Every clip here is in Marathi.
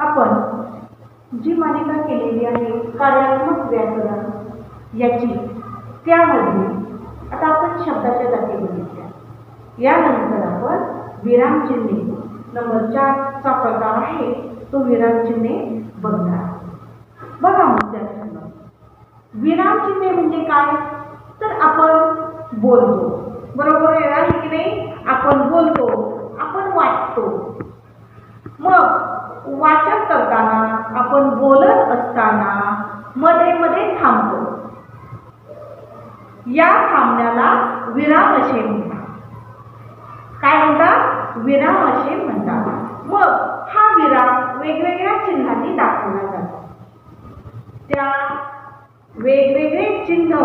आपण जी मालिका केलेली आहे कार्यात्मक व्याकरण याची त्यामध्ये आता आपण शब्दाच्या जाती बघितल्या. यानंतर आपण विरामचिन्हे नंबर चारचा प्रकार आहे तो विरामचिन्हे बघणार. आहोत. बघा विद्यार्थ्यांनो विरामचिन्हे म्हणजे काय? तर आपण बोलतो. बरोबर आहे की नाही? आपण बोलतो आपण वाचतो. मग वाचन करताना आपण बोलत असताना मध्ये मध्ये थांबतो. या थांबण्याला विराम असे म्हणतात. काय म्हणतात? विराम असे म्हणतात. मग हा विराम वेगवेगळ्या चिन्हांनी दाखवला जातो. त्या वेगवेगळे चिन्ह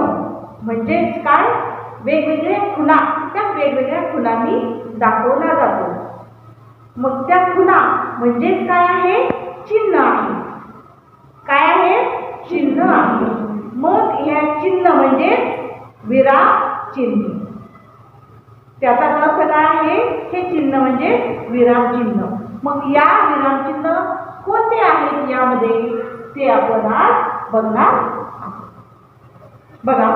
म्हणजेच काय? वेगवेगळे खुणा त्या वेगवेगळ्या खुणांनी दाखवला जातो. मग त्या खुणा म्हणजेच काय आहे? चिन्ह आहे. काय आहे? चिन्ह आहे. मग ह्या चिन्ह म्हणजे विराम चिन्ह त्याचा अर्थ काय आहे? हे चिन्ह म्हणजे विराम चिन्ह मग या विराम चिन्ह कोणते आहेत यामध्ये? ते आपण आज बघणार आहोत. बघा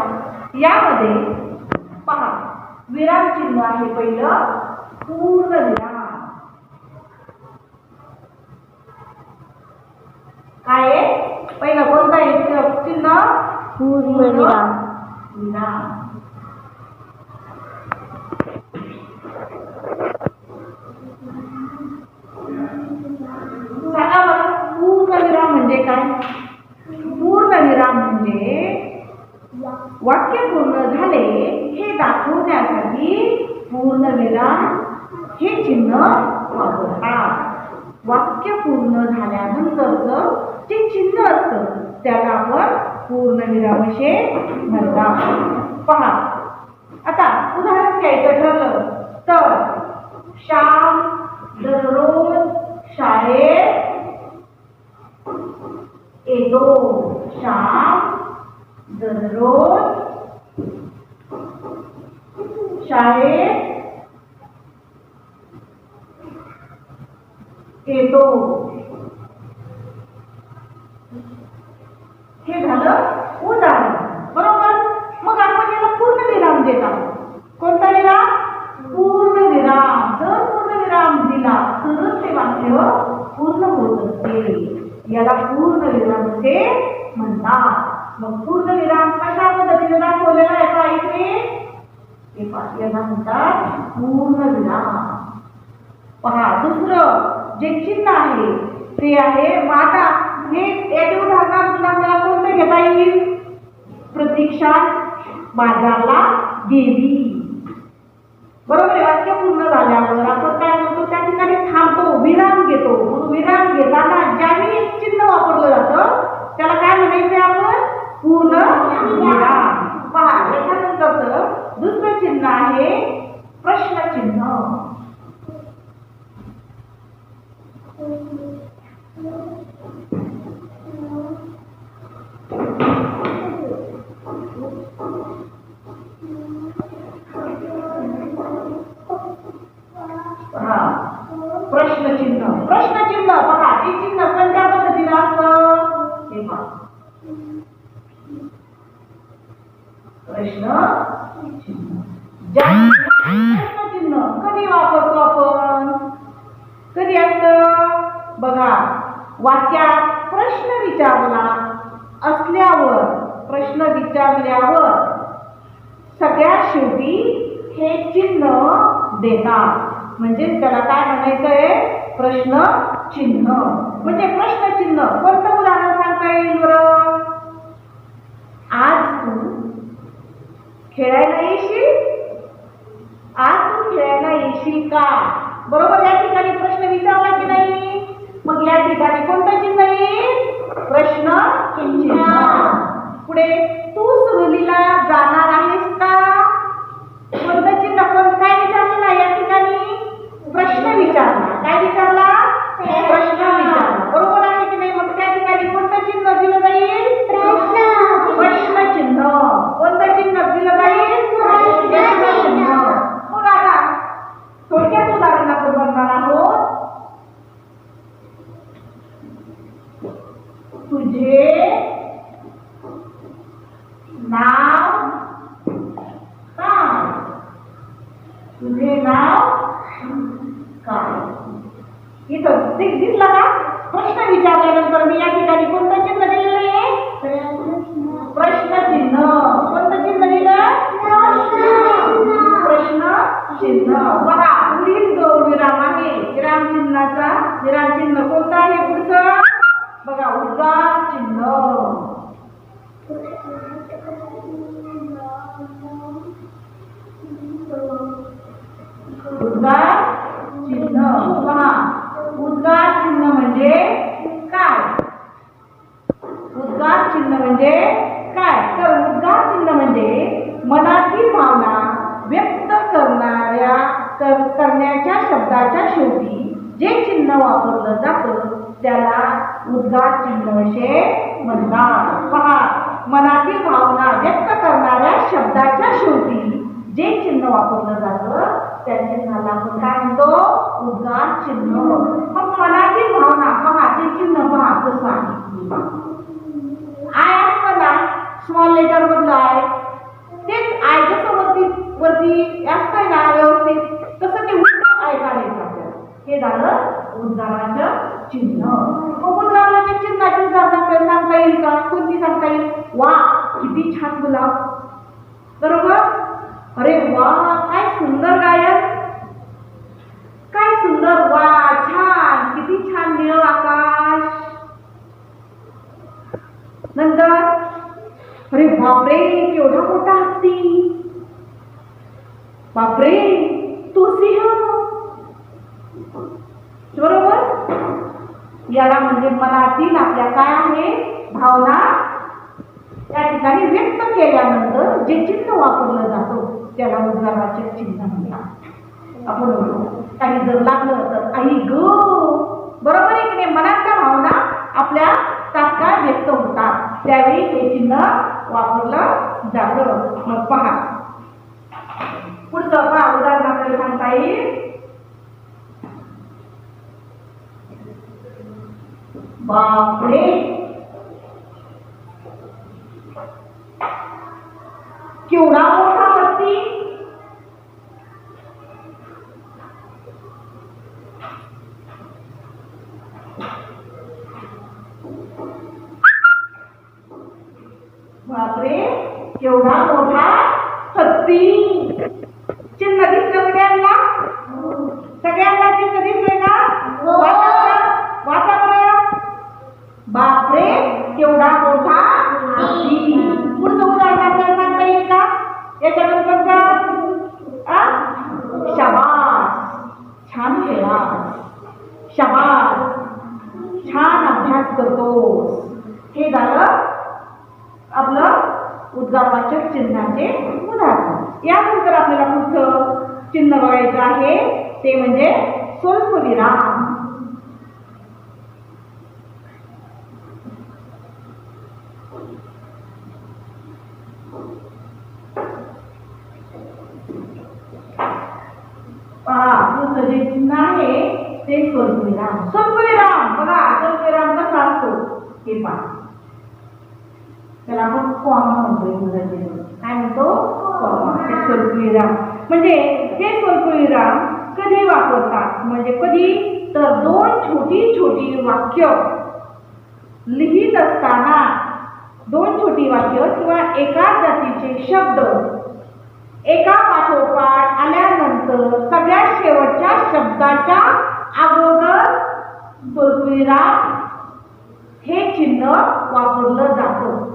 यामध्ये पहा. विराम चिन्ह आहे पहिलं. पूर्ण विराम. काय पहिलं कोणतं आहे? चिन्ह? पूर्ण विराम. विराम. पूर्णविराम म्हणजे काय? पूर्णविराम म्हणजे वाक्य पूर्ण झाले. हे दाखवण्यासाठी पूर्णविराम हे चिन्ह वापरतात वाक्य पूर्ण झाल्यानंतरचं जे चिन्ह असतं त्याला आपण पूर्णविराम असे म्हणतात पहा. आता उदाहरण घ्यायचं ठरलं तर श्याम दररोज शाळेत येतो. श्याम दररोज शाळेत येतो हे झालं उदाहरण बरोबर मग आपण याला पूर्ण विराम देत आहोत कोणता विराम पूर्ण विराम जर पूर्ण विराम दिला तरच ते वाक्य पूर्ण होत असते याला पूर्ण विराम असे म्हणतात मग पूर्ण विराम कशा पद्धतीने दाखवलेला आहे का इथे हे पहा, याला म्हणतात पूर्ण विराम पहा दुसरं जे चिन्ह आहे ते आहे वाटा हे याचे उदाहरणार्थ आपल्याला कोणतं घेता येईल? प्रतीक्षा बाजारला गेली बरोबर आहे वाक्य पूर्ण झाल्यावर आपण काय म्हणतो त्या ठिकाणी थांबतो विराम घेतो. मग विराम घेताना ज्यावेळी एक चिन्ह वापरलं जातं त्याला काय म्हणायचं आपण? पूर्ण विराम. पहा याच्यानंतरचं दुसरं चिन्ह आहे प्रश्नचिन्ह हा प्रश्नचिन्ह. प्रश्नचिन्ह बघा चिन्ह कोणत्या पद्धतीनं असतं? हे पहा. प्रश्न चिन्ह प्रश्नचिन्ह कधी वापरतो आपण? कधी असतं? बघा वाक्यात प्रश्न विचारला असल्यावर प्रश्न विचारल्यावर सगळ्यात शेवटी हे चिन्ह देतात. म्हणजे त्याला काय म्हणायचं आहे प्रश्न चिन्ह. म्हणजे प्रश्न चिन्ह. कोणतं उदाहरण सांगता येईल बरं? आज तू खेळायला येशील? आज तू खेळायला येशील का? बरोबर या ठिकाणी प्रश्न विचारला की नाही? ठिकाणी कोणतं चिन्ह येईल प्रश्न चिन्ह. पुढे तू सहलीला जाणार आहेस का कोणतं चिन्ह कोण काय विचारलेलं आहे या ठिकाणी प्रश्न विचारला काय विचारला प्रश्न विचारला बरोबर आहे की नाही मग त्या ठिकाणी कोणतं चिन्ह दिलं जाईल प्रश्न चिन्ह कोणतं चिन्ह दिलं जाईल प्रश्न तुझे नाव काय इथं दि- दिसला का प्रश्न विचारल्यानंतर मी या ठिकाणी कोणतं चिन्ह दिलेलं आहे प्रश्न चिन्ह कोणतं चिन्ह दिलं प्रश्न चिन्ह बघा पुढील जो विराम आहे विराम चिन्हाचा विराम चिन्ह कोणतं आहे पुढचं बघा उद्गार चिन्ह उद्गार चिन्ह पहा उद्गार चिन्ह म्हणजे काय उद्गार चिन्ह म्हणजे काय तर उद्गार चिन्ह म्हणजे मनातील भावना व्यक्त करणाऱ्या कर- करण्याच्या शब्दाच्या शेवटी जे चिन्ह वापरलं जातं त्याला उद्गार चिन्ह असे म्हणतात पहा मनातील भावना व्यक्त करणाऱ्या शब्दाच्या शेवटी जे चिन्ह वापरलं जातं त्या चिन्हाला आपण काय म्हणतो? उद्गार चिन्ह. मग मनातील भावना पहा ते चिन्ह पहा कसं आहे. आय असतं ना स्मॉल लेटर मधलं आहे तेच आय जसं वरती वरती असतंय ना व्यवस्थित तसं ते उद्गार आय काढायचं हे झालं उद्गाराचं चिन्ह. मग उद्गाराच्या आपल्याला सांगता येईल का? कोणती सांगता येईल? वा किती छान गुलाब. बरोबर? अरे वा काय सुंदर गायन. काय सुंदर वा छान. किती छान निळ आकाश. नंतर अरे बापरे केवढा मोठा हत्ती. बापरे तो सिंह बरोबर याला म्हणजे मनातील आपल्या काय आहे भावना त्या ठिकाणी व्यक्त केल्यानंतर जे चिन्ह वापरलं जातं त्याला उद्गाराचे चिन्ह म्हणतात. आपण म्हणतो काही जर लागलं तर आई ग! बरोबर आहे की नाही? मनातल्या भावना आपल्या तात्काळ व्यक्त होतात. त्यावेळी हे चिन्ह वापरलं जातं. मग पहा. पुढचं पहा उदाहरण सांगता येईल. बापरे. केवढा मोठा हत्ती बापरे केवढा मोठा हत्ती चिन्ह दिसलं सगळ्यांना सगळ्यांना चिन्ह दिसले का हो. वाचा बरं, वाचा बरं. बापरे केवढा मोठा हत्ती पुढचं उदाहरण आपल्याला सांगता येईल का याच्यानंतरचा आ? शाबास छान खेळा शाबास छान अभ्यास करतो हे झालं आपलं उद्गारवाचक चिन्हाचे उदाहरण. यानंतर आपल्याला पुढचं चिन्ह बघायचं आहे. ते म्हणजे स्वल्पविराम पुढचं जे चिन्ह आहे ते स्वल्पविराम स्वल्पविराम बघा स्वल्पविराम कसा असतो हे पहा. त्याला आपण फॉर्म म्हणतो इंग्रजीमध्ये काय म्हणतो कॉमा स्वल्पविराम म्हणजे हे स्वल्पविराम कधी वापरतात? म्हणजे कधी? तर दोन छोटी छोटी वाक्य लिहित असताना. दोन छोटी वाक्य किंवा एका जातीचे शब्द. एका पाठोपाठ आल्यानंतर सगळ्यात शेवटच्या शब्दाच्या अगोदर स्वल्पविराम हे चिन्ह वापरलं जातं.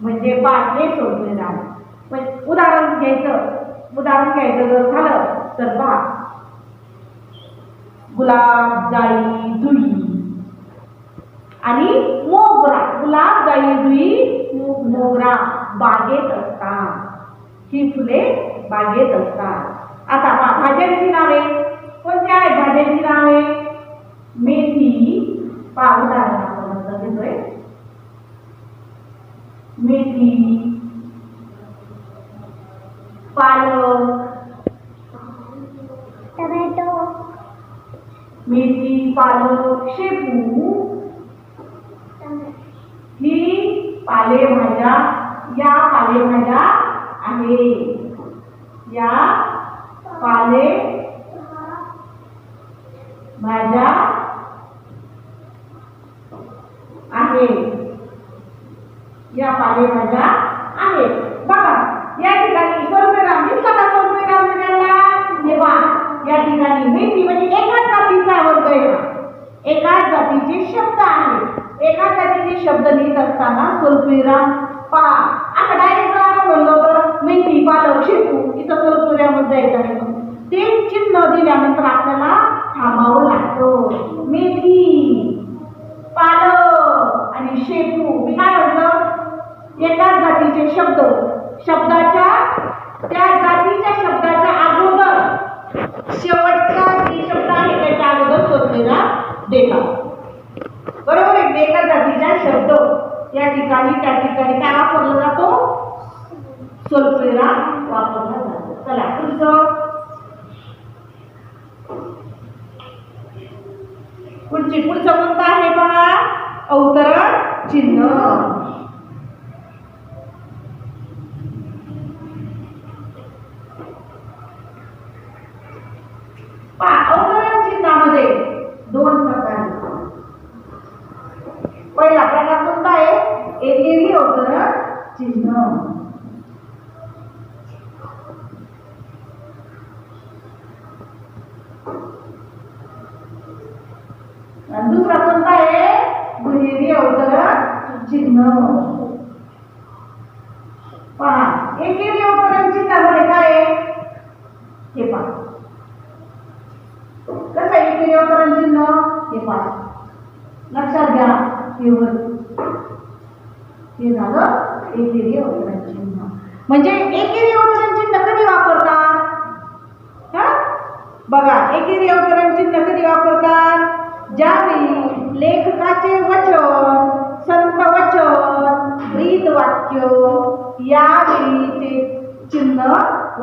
म्हणजे पाठले स्वल्पविराम म्हणजे उदाहरण घ्यायचं उदाहरण घ्यायचं जर झालं तर पहा. गुलाब जाई जुई आणि मोगरा गुलाब जाई जुई मोगरा बागेत असतात. ही फुले बागेत असतात. आता पहा भाज्यांची नावे. कोणत्या आहेत भाज्यांची नावे? मेथी. पहा उदाहरण घेतोय. मेथी पालक टमॅटो. मेथी पालक शेपू ही पालेभाज्या या पालेभाज्या आहे या पाले भाज्या आहेत. या पालेभाज्या आहेत बघा या ठिकाणी स्वल्पविराम दिसला का स्वल्पविराम दिलेला या ठिकाणी मेथी म्हणजे एकाच जातीचा वर्ग आहे. एकाच जातीचे शब्द आहेत एका जातीचे शब्द लिहित असताना स्वल्पविराम पहा आता डायरेक्ट आपण म्हणलो तर मेथी पालक शेपू इथं स्वल्पविरामध्ये येत आहे. ते चिन्ह दिल्यानंतर आपल्याला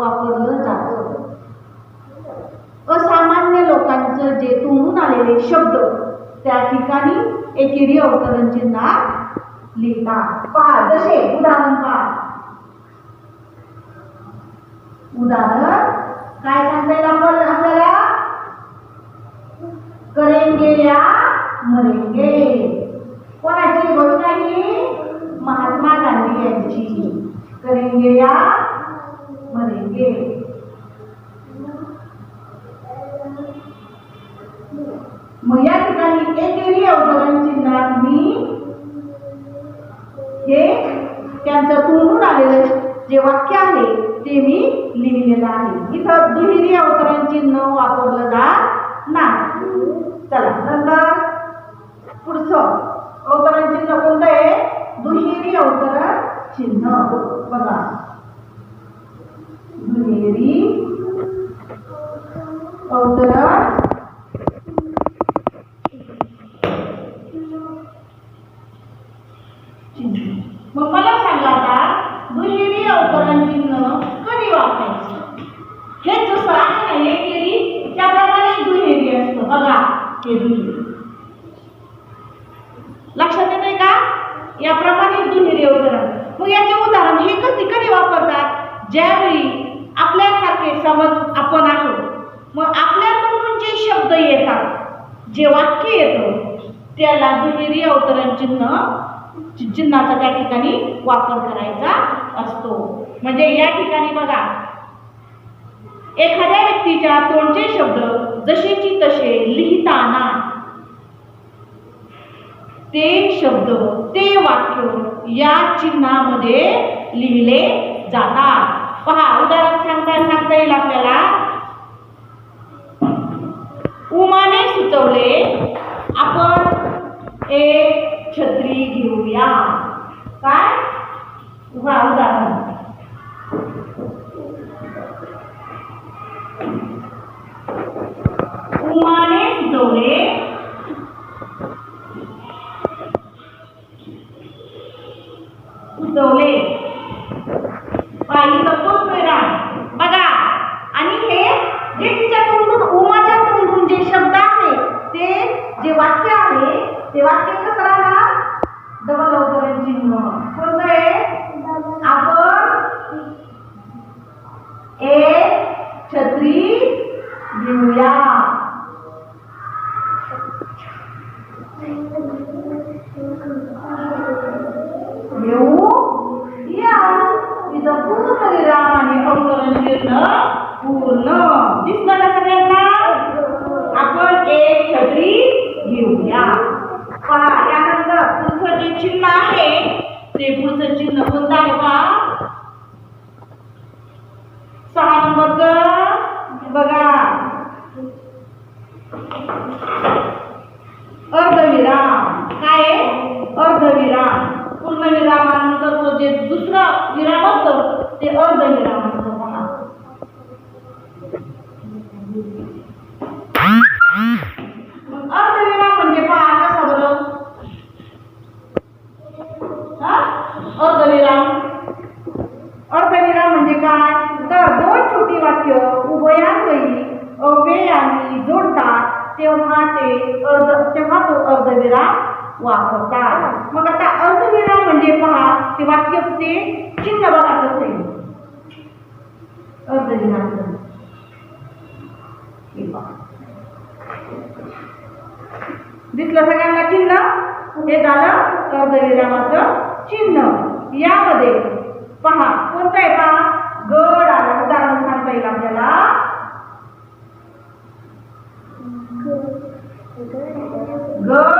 वापरलं जातं. असामान्य लोकांचं जे तोंडून आलेले शब्द त्या ठिकाणी एकेरी अवतरण चिन्हात लिहितात. पहा जसे उदाहरण पहा. उदाहरण काय सांगता येईल आपण आपल्याला? करेंगे या मरेंगे. कोणाची? घोषणा ही महात्मा गांधी यांची. करेंगे या करेंगे मग या ठिकाणी एकेरी अवतरण चिन्हात मी हे त्यांचं तोंडून आलेलं जे वाक्य आहे ते मी लिहिलेलं आहे. इथं दुहेरी अवतरण चिन्ह वापरलं जात नाही चला नंतर पुढचं अवतरण चिन्ह कोणतं आहे दुहेरी अवतरण चिन्ह बघा दुहेरी अवतरण चिन्ह मग मला सांगा आता दुहेरी अवतरण चिन्ह कधी वापरायचं हे जसं आहे ना एकेरी त्याप्रमाणे दुहेरी असतं केली. लक्षात येत आहे का? याप्रमाणे दुहेरी अवतरण. मग याचे उदाहरण हे कधी कधी वापरतात? ज्यावेळी आपल्यासारखे समज आपण आहोत मग आपल्या जे शब्द येतात जे वाक्य येतं त्याला दुहेरी अवतरण चिन्ह चिन्हाचा त्या ठिकाणी वापर करायचा असतो. म्हणजे या ठिकाणी बघा एखाद्या व्यक्तीच्या तोंडचे शब्द जसेची तसे लिहिताना. ते शब्द ते वाक्य या चिन्हामध्ये लिहिले जातात. पहा उदाहरण सांगता सांगता येईल आपल्याला? उमाने सुचवले आपण एक छत्री घेऊया. काय? उदाहरण उमाने सुचवले सुचवले पाहिलं खूप वेळा बघा आणि हे जे तिच्या तोंडून उमाच्या तोंडून जे शब्द आहे ते जे वाक्य आहे ते वाक्य कसं राहणार डबल अवतरण चिन्ह कोणतं आहे आपण एक छत्री घेऊया घेऊ Good.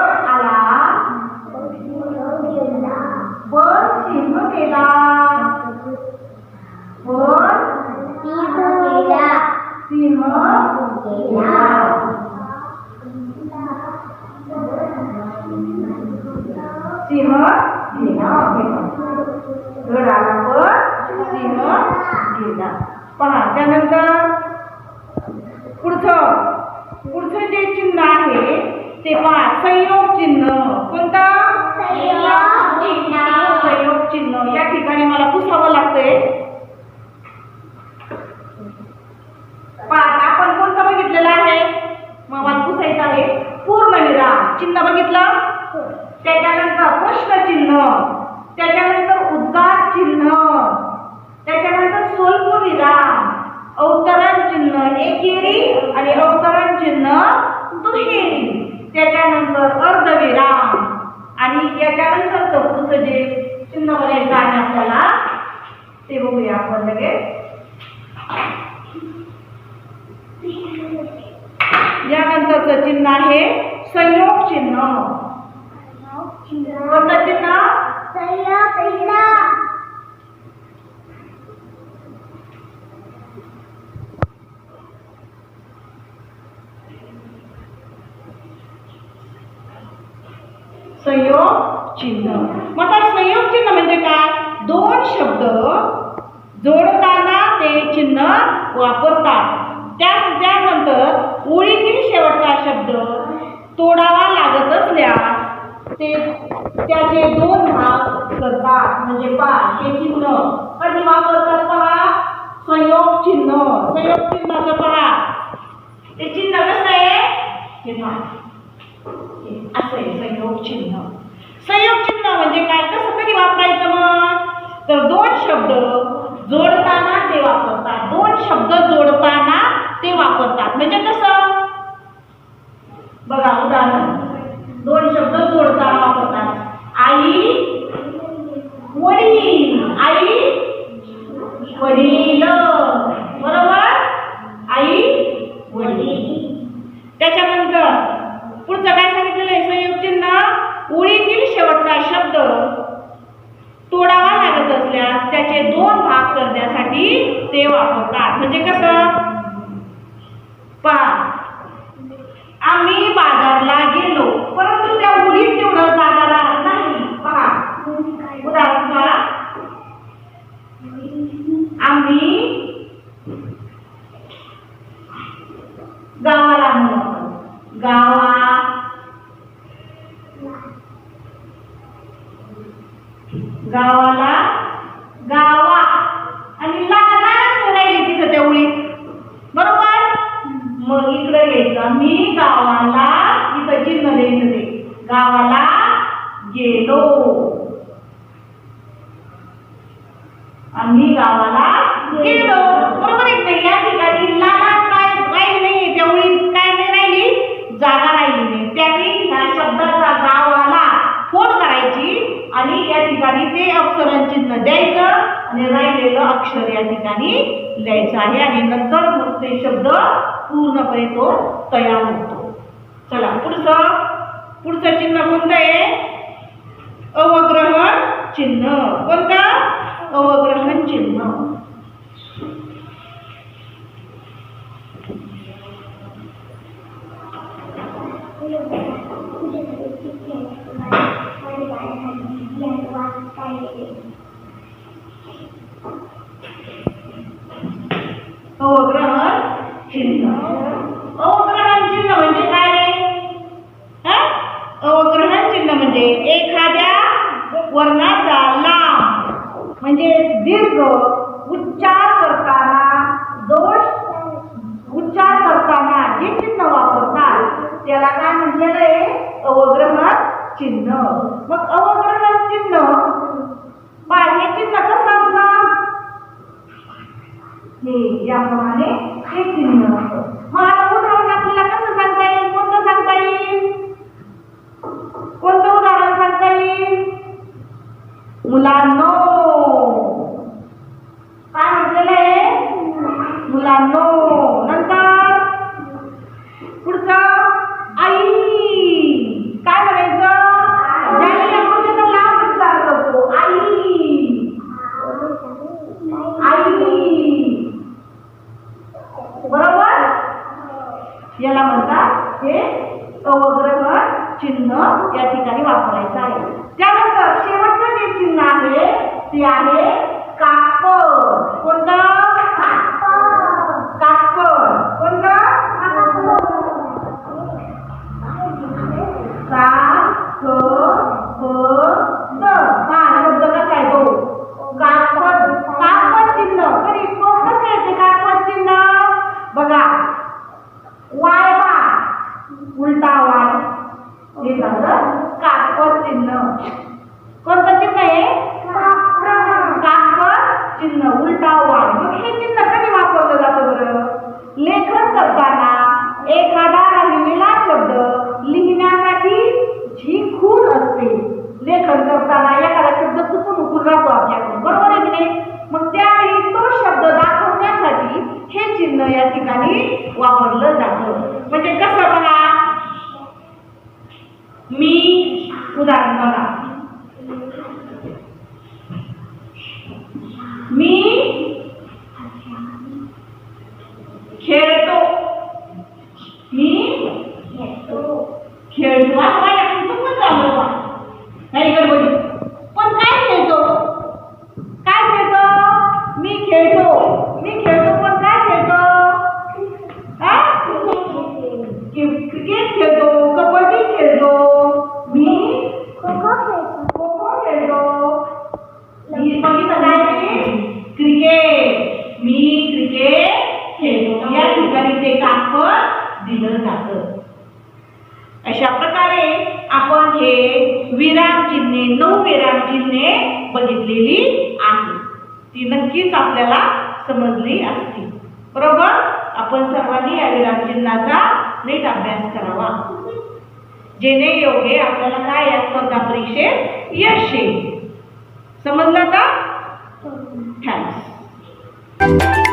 चिन्ह बघितलं? त्याच्यानंतर प्रश्नचिन्ह त्याच्यानंतर उद्गार चिन्ह. त्याच्यानंतर स्वल्पविराम अवतरण चिन्ह एकेरी आणि अवतरण चिन्ह दुहेरी. त्याच्यानंतर अर्धविराम आणि याच्यानंतर पुढचं जे चिन्ह बघायचं आहे आपल्याला ते बघूया आपण लगेच. यानंतरचं चिन्ह आहे संयोग चिन्ह। संयोग चिन्ह। आता संयोग चिन्ह म्हणजे काय? दोन शब्द जोडताना ते चिन्ह वापरतात. त्या त्यानंतर ओळीतील शेवटचा शब्द तोडावा लागत असल्यास ते त्याचे दोन भाग करतात म्हणजे पहा हे चिन्ह. कधी वापरतात पहा संयोग चिन्ह. संयोग चिन्हाचं पहा ते चिन्ह कसं आहे? हे असं आहे संयोग चिन्ह. संयोग चिन्ह म्हणजे काय? कसं कधी वापरायचं मग? तर दोन शब्द जोडताना ते वापरतात. दोन शब्द जोडताना ते वापरतात. म्हणजे कसं? बघा उदाहरण. दोन शब्द जोडताना वापरतात आई वडील आई वडील बरोबर आई वडील त्याच्यानंतर पुढचं काय सांगितलेलं आहे संयोग चिन्ह ओळीतील शेवटचा शब्द तोडावा लागत असल्यास त्याचे दोन भाग करण्यासाठी ते वापरतात म्हणजे कसं पहा आम्ही बाजारला गेलो परंतु त्या उडीत तेवढं जागा राहत नाही पहा उदाहरण पहा आम्ही गावाला म्हणू आपण गावा गावाला गावा. आणि लागणार राहिली तिथं तेवढी. बरोबर? मग इकडे यायचं मी गावाला इथं चिन्ह द्यायचं ते गावाला गेलो. आम्ही गावाला गेलो बरोबर आहे की नाही या ठिकाणी ला चिन्ह द्यायचं आणि राहिलेलं अक्षर या ठिकाणी लिहायचं आहे. आणि नंतर मग ते शब्द पूर्णपणे तो तयार होतो. चला पुढचं. पुढचं चिन्ह कोणतं आहे? अवग्रहण चिन्ह. कोणतं? अवग्रहण चिन्ह. अवग्रहण चिन्ह अवग्रहण चिन्ह म्हणजे काय रे हा? अवग्रहण चिन्ह म्हणजे एखाद्या वर्णाचा लांब म्हणजे दीर्घ उच्चार करताना दोष उच्चार करताना जे चिन्ह वापरतात त्याला काय म्हटलेलं आहे अवग्रहण चिन्ह मग अवग्रहण चिन्ह पहा, हे चिन्ह कसं असणार त्याप्रमाणे याप्रमाणे हे चिन्ह असतं मग आता उदाहरण आपल्याला कसं सांगता येईल कोणतं सांगता येईल कोणतं उदाहरण सांगता येईल मुलांनो काय म्हटलेलं आहे मुलांनो नंतर पुढचं आई काय म्हणायचं ज्याने आपण त्याचा लांब उच्चार करतो आई आई बरोबर याला म्हणतात हे अवग्रहण चिन्ह या ठिकाणी वापरायचं आहे त्यानंतर शेवटचं जे चिन्ह आहे ते आहे. कापड कोणतं उकून बरोबर आहे की नाही? मग त्यावेळी तो शब्द दाखवण्यासाठी हे चिन्ह या ठिकाणी वापरलं जातं. म्हणजे कसं बघा? मी उदाहरण बघा मी खेळतो मी खेळतो हा बाई, आपण चुकून झालं बा. नाही गडबडी पण काय खेळतो काय खेळतो मी खेळतो मी खेळतो पण काय खेळतो हा? कि- क्रिकेट खेळतो कबड्डी खेळतो मी खो खो खेळतो मी बघितलं काय ते? क्रिकेट मी क्रिकेट खेळतो या ठिकाणी ते कापड दिलं जातं अशा प्रकारे आपण हे विराम चिन्हे नऊ चिन्हे बघितलेली आहे. ती नक्कीच आपल्याला समजली असतील बरोबर? आपण सर्वांनी या विराम चिन्हाचा नीट अभ्यास करावा. जेणे योगे आपल्याला काय या स्पर्धा परीक्षेत यश येईल. समजलं का थँक्स